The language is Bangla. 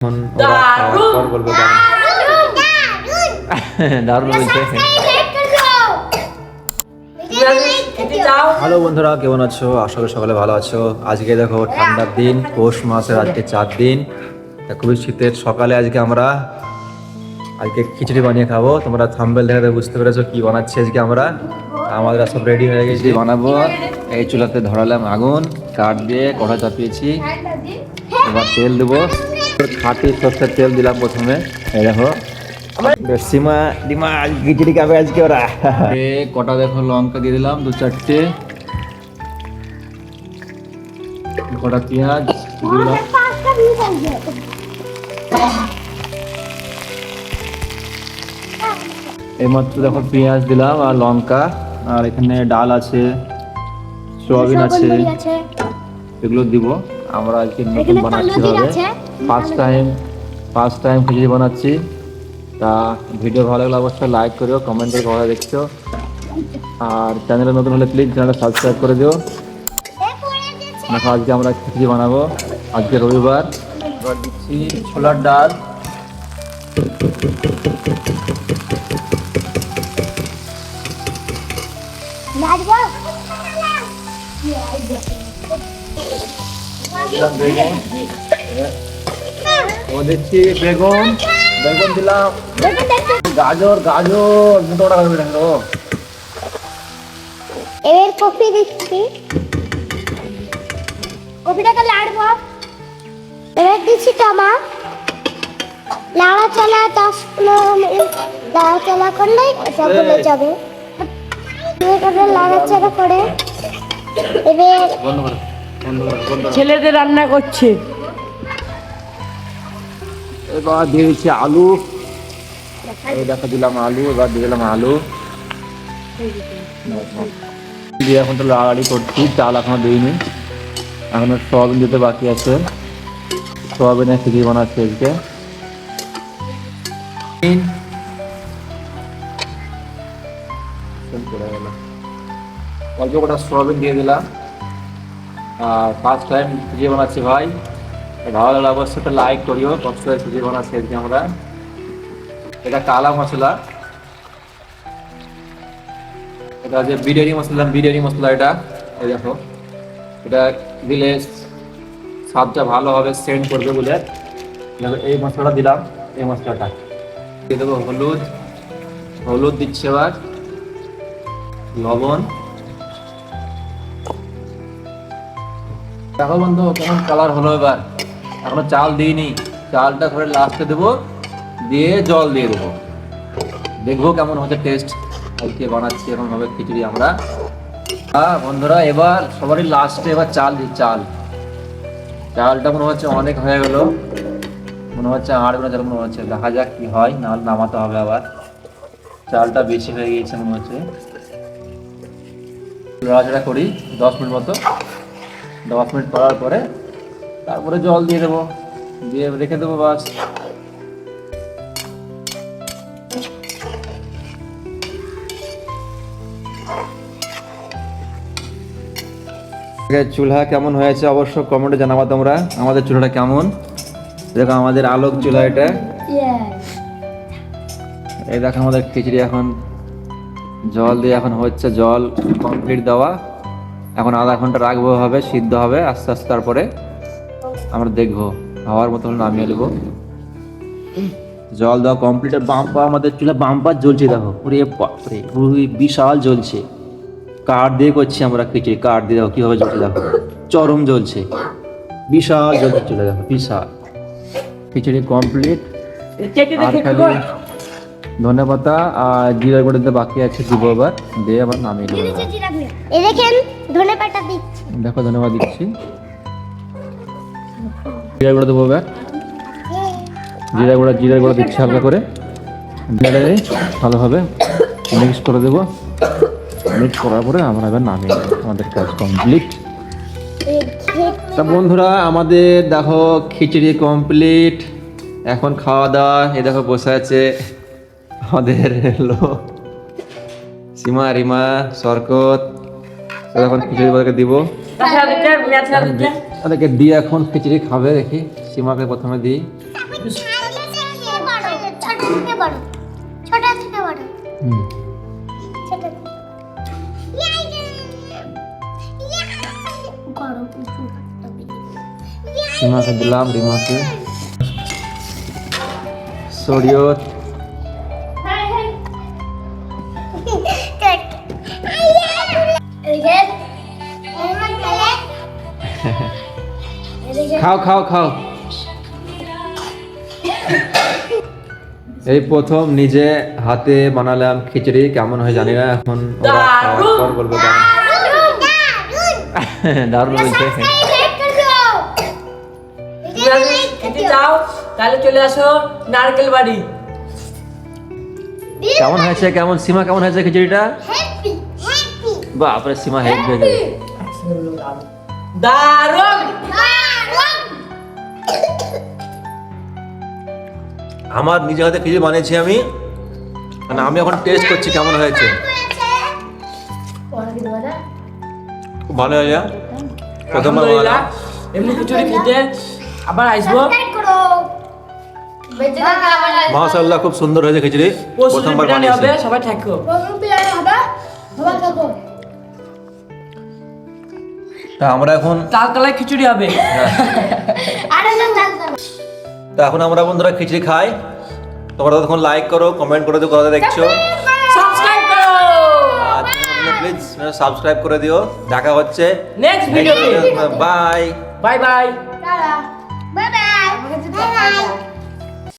এখন ওরা বলবে দারুণ। দারুণ! বলছে হ্যালো বন্ধুরা কেমন আছো? আশা করি সকালে ভালো আছো। আজকে দেখো ঠান্ডার দিন পৌষ মাসের আজকে চার দিন। তা খুবই শীতের সকালে আজকে আমরা আজকে খিচুড়ি বানিয়ে খাব। তোমরা থাম্বেল দেখে বুঝতে পেরেছ কি বানাচ্ছি আজকে আমরা। আমাদের সব রেডি হয়ে গেছি। বানাবো। এই চুলাতে ধরালাম আগুন কাঠ দিয়ে কড়া চাপিয়েছি। এবার তেল দেবো। খাঁটি সর্ষের তেল দিলাম প্রথমে। এই দেখো। সীমা ডিমা খিচুড়ি খাবে আজকে ওরা। কটা দেখো লঙ্কা দিয়ে দিলাম দু চারটে। কটা পেঁয়াজ দিলাম। এইমাত্র দেখো পেঁয়াজ দিলাম আর লঙ্কা। আর এখানে ডাল আছে সোয়াবিন আছে। এগুলো দিব। আমরা আজকে নতুন বানাচ্ছি হবে। ফার্স্ট টাইম ফার্স্ট টাইম খিচুড়ি বানাচ্ছি। তা ভিডিও ভালো লাগলে অবশ্যই লাইক করিও কমেন্ট করে ভালো দেখছ। আর চ্যানেলে নতুন হলে প্লিজ চ্যানেলটা সাবস্ক্রাইব করে দিও। দেখো আজকে আমরা খিচুড়ি বানাবো। আজকে রবিবার। এবার দিচ্ছি ছোলার ডাল। ও দিচ্ছি বেগুন বেগুন দিলাম। গাজর গাজর মোটা মোটা গাজর দেখো এবার কফি দিচ্ছি কফিটাকে লাড়বো। এবার দিচ্ছি টমা। নাড়াচাড়া দশ পনেরো মিনিট নাড়াচাড়া করলেই এটা গলে যাবে। এভাবে করে। এবার বন্ধ করো। করো। ছেলেদের রান্না করছে। এবার দিয়ে দিচ্ছি আলু। দেখো দিলাম আলু, এবার দিলাম আলু। দিয়ে এখন তো লাড়াড়ি করছি, চাল এখনও দিইনি। এখনও সোয়াবিন দিতে বাকি আছে। সোয়াবিনের খিচুড়ি বানাচ্ছি আজকে। অল্প কটা সোয়াবিন দিয়ে দিলাম। আর ফার্স্ট টাইম খিচুড়ি বানাচ্ছি ভাই। ভালো লাগলে অবশ্যই একটা লাইক করিও কষ্ট খিচুড়ি বানাচ্ছি আজকে আমরা। এটা কালা মশলা। এটা যে বিরিয়ানি মশলা বিরিয়ানি মশলা এটা। এই দেখো। এটা দিলে স্বাদটা ভালো হবে সেন্ড করবে বলে। এই মশলাটা দিলাম, এই মশলাটা। দিয়ে দেবো হলুদ। হলুদ দিচ্ছে এবার। লবণ। দেখো বন্ধু, কেমন কালার হলো এবার। এখনও চাল দিইনি। চালটা ধরে লাস্টে দেবো, দিয়ে জল দিয়ে দেবো। দেখব কেমন হচ্ছে টেস্ট আজকে বানাচ্ছি হবে খিচুড়ি আমরা। হ্যাঁ বন্ধুরা, এবার সবারই লাস্টে এবার চাল দিই চাল। চালটা মনে হচ্ছে অনেক হয়ে গেল। মনে হচ্ছে আর কোনো চাল মনে হচ্ছে। দেখা যাক কি হয়, নাহলে নামাতে হবে আবার। চালটা বেশি হয়ে গিয়েছে মনে হচ্ছে। লড়াচড়া করি, দশ মিনিট মতো। দশ মিনিট করার পরে তারপরে জল দিয়ে দেবো। দিয়ে রেখে দেবো বাস। চুলা কেমন হয়েছে অবশ্য কমেন্টে জানাব তোমরা। আমাদের চুলাটা কেমন? দেখো আমাদের আলোক চুলা এটা। এই দেখো আমাদের খিচড়ি এখন। জল দিয়ে এখন হচ্ছে জল কমপ্লিট দেওয়া। এখন আধা ঘণ্টা রাখব হবে সিদ্ধ হবে আস্তে আস্তে তারপরে। আমরা দেখব। হওয়ার মতো হলে নামিয়ে নেব। জল দেওয়া কমপ্লিট বাম্পা আমাদের চুলা বাম্পার জ্বলছে দেখো। পুরো বাপরে পুরো বিশাল জ্বলছে। কাঠ দিয়ে করছি আমরা খিচুড়ি কাঠ দিয়ে দেখো কীভাবে জ্বলছে দেখো। চরম জ্বলছে। বিশাল জ্বলছে চলে দেখো বিশাল। খিচুড়ি কমপ্লিট আর খালি ধনে পাতা আর জিরা গুঁড়ো দিতে বাকি আছে দিব আবার দিয়ে আবার নামিয়ে দেবো দেখেন ধনে পাতা দিচ্ছি। দেখো ধন্যবাদ দিচ্ছি। জিরা গুঁড়ো দেবো এবার। জিরা গুঁড়া জিরা গুঁড়ো দিচ্ছি হালকা করে। দিয়ে ভালোভাবে মিক্স করে দেবো। মিক্স করার পরে আমরা এবার নামিয়ে দেবো আমাদের কাজ কমপ্লিট তা বন্ধুরা, আমাদের দেখো খিচুড়ি কমপ্লিট এখন খাওয়া দাওয়া এ দেখো বসে আছে আমাদের লোক। সীমা, রিমা সরকত এখন খিচুড়ি বলকে দিব। ওদেরকে দিয়ে এখন খিচুড়ি খাবে দেখি সীমাকে প্রথমে দিই সীমাকে দিলাম রিমাকে সরিয়ে খাও খাও খাও। এই প্রথম নিজে হাতে বানালাম খিচুড়ি কেমন হয় জানি না এখন ওরা বলব। দারুণ। হয়েছে। যদি তাহলে চলে আসো নারকেল বাড়ি। কেমন হয়েছে কেমন সীমা কেমন হয়েছে খিচুড়িটা? বাপরে সীমা হেড হয়েছে দারুণ। আমার নিজে হাতে খিচুড়ি বানিয়েছি আমি। মানে আমি এখন টেস্ট করছি কেমন হয়েছে। খুব ভালো হয়েছে। প্রথমবার এমনি খিচুড়ি খেতে আবার আসব। মাশাআল্লাহ খুব সুন্দর হয়েছে খিচুড়ি। প্রথমবার বানিয়েছি। সবাই থাকো। তা আমরা এখন তাল তলায় খিচুড়ি হবে। তা এখন আমরা বন্ধুরা খিচড়ি খাই। তোমরা তখন লাইক করো কমেন্ট করে দিও কথা দেখছ। সাবস্ক্রাইব করো। আর প্লিজ সাবস্ক্রাইব করে দিও। দেখা হচ্ছে নেক্সট ভিডিওতে bye bye bye tata bye bye.